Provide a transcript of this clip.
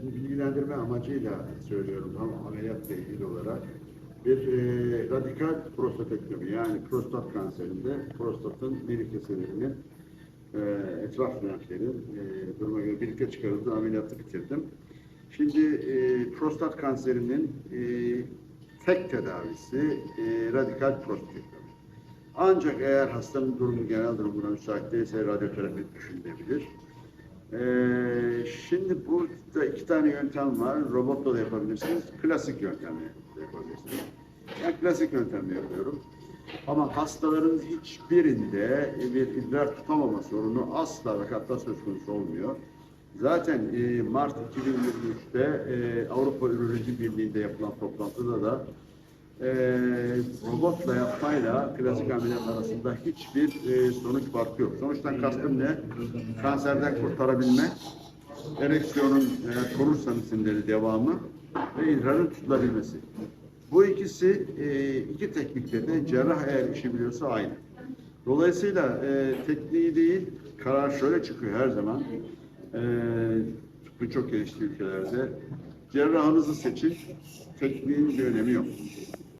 şimdi bilgilendirme amacıyla söylüyorum ama ameliyatla ilgili olarak bir e, radikal prostatektomi yani prostat kanserinde prostatın bir keselerinin e, etraf renklerin e, duruma göre birlikte çıkarıldığı ameliyatı bitirdim. Şimdi e, prostat kanserinin e, tek tedavisi e, radikal prostatektomi. Ancak eğer hastanın durumu genel durumuna müsait değilse radyoterapi düşünülebilir. Ee, şimdi burada iki tane yöntem var. Robotla da yapabilirsiniz. Klasik yöntemle de yapabilirsiniz. Ben klasik yöntemle yapıyorum. Ama hastaların hiçbirinde bir idrar tutamama sorunu asla ve hatta söz konusu olmuyor. Zaten e, Mart 2023'te e, Avrupa Üroloji Birliği'nde yapılan toplantıda da e, robotla yapmayla klasik ameliyat arasında hiçbir sonuç farkı yok. Sonuçtan kastım ne? Kanserden kurtarabilme, ereksiyonun eğer korursanız sinirleri devamı ve idrarın tutulabilmesi. Bu ikisi e, iki teknikte de cerrah eğer işi biliyorsa aynı. Dolayısıyla e, tekniği değil, karar şöyle çıkıyor her zaman. E, tıbbı çok gelişti ülkelerde. Cerrahınızı seçin, tekniğin bir önemi yok.